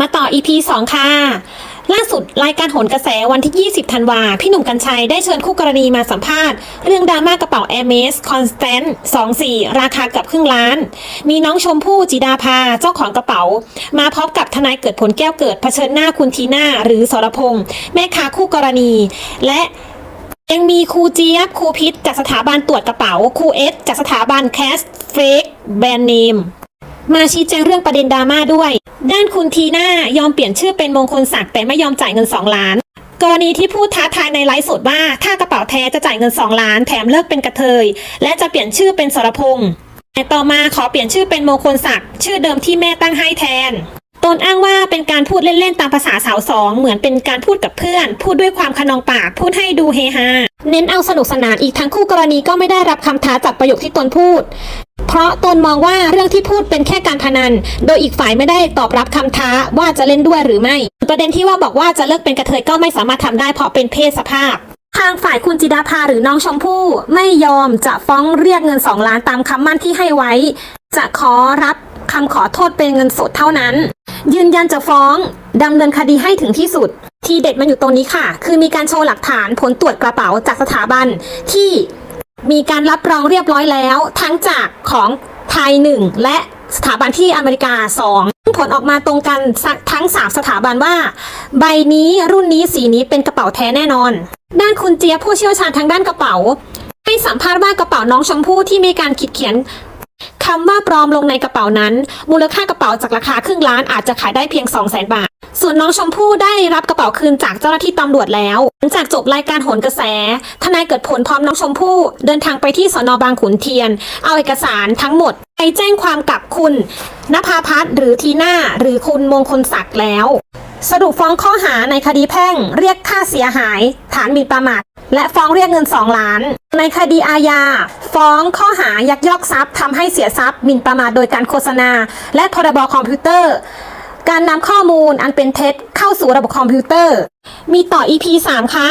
มาต่อ EP 2 ค่ะ ล่าสุดรายการโหนกระแสวันที่ 20 ธันวา พี่หนุ่มกัญชัยได้เชิญคู่กรณีมาสัมภาษณ์ เรื่องดราม่ากระเป๋า a i r m e s Constant 24 ราคาเกับครึ่งล้าน มีน้องชมพู่จิดาภาเจ้าของกระเป๋า มาพร้อมกับทนายเกิดผลแก้วเกิดเผชิญหน้าคุณทีน่าหรือสรพงษ์แม่ค้าคู่กรณี และยังมีครูเจี๊ยบครูพิษจากสถาบันตรวจกระเป๋าครูเอสจากสถาบันแคสเฟกแบรนด์เนมมาชี้แจงเรื่องประเด็นดราม่าด้วย ด้านคุณทีน่ายอมเปลี่ยนชื่อเป็นมงคลศักดิ์แต่ไม่ยอมจ่ายเงิน 2 ล้าน กรณีที่พูดท้าทายในไลฟ์สดว่า ถ้ากระเป๋าแท้จะจ่ายเงิน 2 ล้าน แถมเลิกเป็นกระเทย และจะเปลี่ยนชื่อเป็นสรพงษ์แต่ต่อมาขอเปลี่ยนชื่อเป็นมงคลศักดิ์ชื่อเดิมที่แม่ตั้งให้แทนตนอ้างว่าเป็นการพูดเล่น ๆ ตามภาษาสาวสอง เหมือนเป็นการพูดกับเพื่อน พูดด้วยความขนองปาก พูดให้ดูเฮฮา เน้นเอาสนุกสนานอีกทั้งคู่กรณีก็ไม่ได้รับคำท้าจากประโยคที่ตนพูด เพราะตนมองว่าเรื่องที่พูดเป็นแค่การพนัน โดยอีกฝ่ายไม่ได้ตอบรับคำท้าว่าจะเล่นด้วยหรือไม่ ประเด็นที่ว่าบอกว่าจะเลิกเป็นกระเทยก็ไม่สามารถทำได้เพราะเป็นเพศสภาพทางฝ่ายคุณจิดาภาหรือน้องชมพู่ไม่ยอมจะฟ้องเรียกเงิน2ล้านตามคำมั่นที่ให้ไว้ จะขอรับคำขอโทษเป็นเงินสดเท่านั้น ยืนยันจะฟ้องดำเนินคดีให้ถึงที่สุด ทีเด็ดมันอยู่ตรงนี้ค่ะ คือมีการโชว์หลักฐานผลตรวจกระเป๋าจากสถาบันที่ มีการรับรองเรียบร้อยแล้ว ทั้งจากของไทยหนึ่งและสถาบันที่อเมริกาสองผลออกมาตรงกันทั้งสามสถาบันว่า ใบนี้รุ่นนี้สีนี้เป็นกระเป๋าแท้แน่นอน ด้านคุณเจียผู้เชี่ยวชาญทางด้านกระเป๋า ให้สัมภาษณ์ว่ากระเป๋าน้องชมพู่ที่มีการขีดเขียนคำว่าปลอมลงในกระเป๋านั้น มูลค่ากระเป๋าจากราคาครึ่งล้านอาจจะขายได้เพียง 2 0 0 0 0 0 บาท ส่วนน้องชมพู่ได้รับกระเป๋าคืนจากเจ้าหน้าที่ตำรวจแล้ว หลังจากจบรายการโหนกระแส ทนายเกิดผลพร้อมน้องชมพู่เดินทางไปที่สนบางขุนเทียน เอาเอกสารทั้งหมดไปแจ้งความกับคุณนภาพัฒน์หรือทีน่าหรือคุณมงคลศักดิ์แล้ว สรุปฟ้องข้อหาในคดีแพ่ง เรียกค่าเสียหาย ฐานหมิ่นประมาทและฟ้องเรียกเงิน 2 ล้าน ในคดีอาญา ฟ้องข้อหายักยอกทรัพย์ทำให้เสียทรัพย์หมิ่นประมาทโดยการโฆษณา และพรบคอมพิวเตอร์ การนำข้อมูลอันเป็นเท็จเข้าสู่ระบบคอมพิวเตอร์ มีต่อ EP 3 ค่ะ